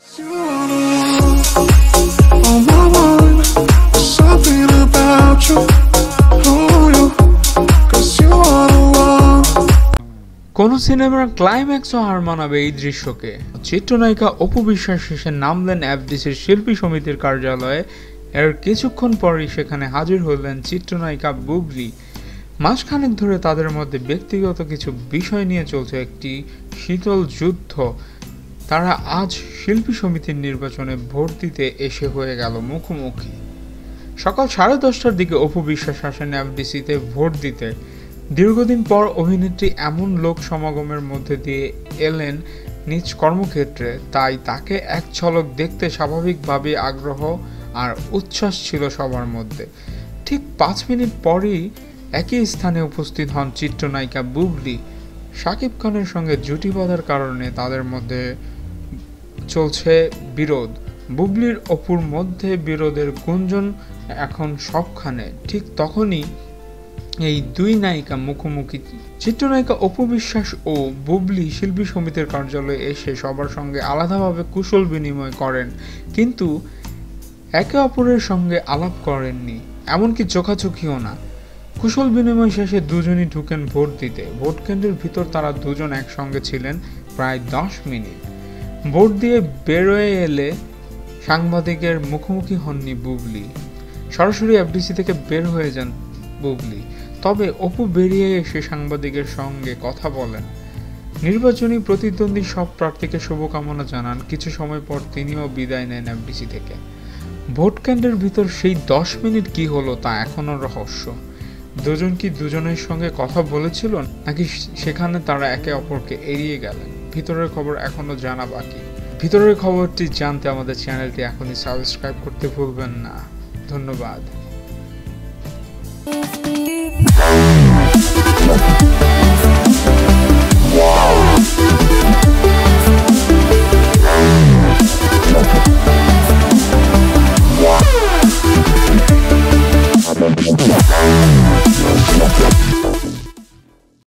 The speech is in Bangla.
কোন সিনেমার ক্লাইম্যাক্সও হার মানাবে এই দৃশ্যকে? চিত্রনায়িকা অপু বিশ্বাস শেষে নামলেন এফডিসির শিল্পী সমিতির কার্যালয়ে। এর কিছুক্ষণ পরই সেখানে হাজির হলেন চিত্রনায়িকা বুবলি। মাসখানেক ধরে তাদের মধ্যে ব্যক্তিগত কিছু বিষয় নিয়ে চলছে একটি শীতল যুদ্ধ। তারা আজ শিল্পী সমিতির নির্বাচনে ভোট দিতে এসে হয়ে গেল মুখোমুখি। সকাল সাড়ে দশটার দিকে অপু বিশ্বাস আসেন এফডিসিতে ভোট দিতে। দীর্ঘদিন পর অভিনেত্রী এমন লোক সমাগমের মধ্যে দিয়ে এলেন নিজ কর্মক্ষেত্রে। তাই তাকে এক ঝলক দেখতে স্বাভাবিকভাবে আগ্রহ আর উচ্ছ্বাস ছিল সবার মধ্যে। ঠিক পাঁচ মিনিট পরই একই স্থানে উপস্থিত হন চিত্রনায়িকা বুবলি। শাকিব খানের সঙ্গে জুটি বাঁধার কারণে তাদের মধ্যে চলছে বিরোধ। বুবলির অপুর মধ্যে বিরোধের গুঞ্জন এখন সবখানে। ঠিক তখনই এই দুই নায়িকা মুখোমুখি। চিত্রনায়িকা অপু বিশ্বাস ও বুবলি শিল্পী সমিতির কার্যালয়ে এসে সবার সঙ্গে আলাদাভাবে কুশল বিনিময় করেন। কিন্তু একে অপরের সঙ্গে আলাপ করেননি, এমনকি চোখাচোখিও না। কুশল বিনিময় শেষে দুজনই ঢুকেন ভোট দিতে। ভোট কেন্দ্রের ভিতর তারা দুজন একসঙ্গে ছিলেন প্রায় দশ মিনিট। ভোট দিয়ে বেরোয় এলে সাংবাদিকের মুখোমুখি হননি বুবলি। সরাসরি এফডিসি থেকে বের হয়ে যান বুবলি। তবে অপু বেরিয়ে এসে সাংবাদিকের সঙ্গে কথা বলেন। নির্বাচনী প্রতিদ্বন্দ্বী সব প্রার্থীকে শুভকামনা জানান। কিছু সময় পর তিনিও বিদায় নেন এফডিসি থেকে। ভোট কেন্দ্রের ভিতর সেই দশ মিনিট কি হলো তা এখনও রহস্য। দুজন কি দুজনের সঙ্গে কথা বলেছিল নাকি সেখানে তারা একে অপরকে এড়িয়ে গেলেন? ভিতরের খবর এখনও জানা বাকি। ভিতরের খবরটি জানতে আমাদের চ্যানেলটি এখনই সাবস্ক্রাইব করতে ভুলবেন না। ধন্যবাদ।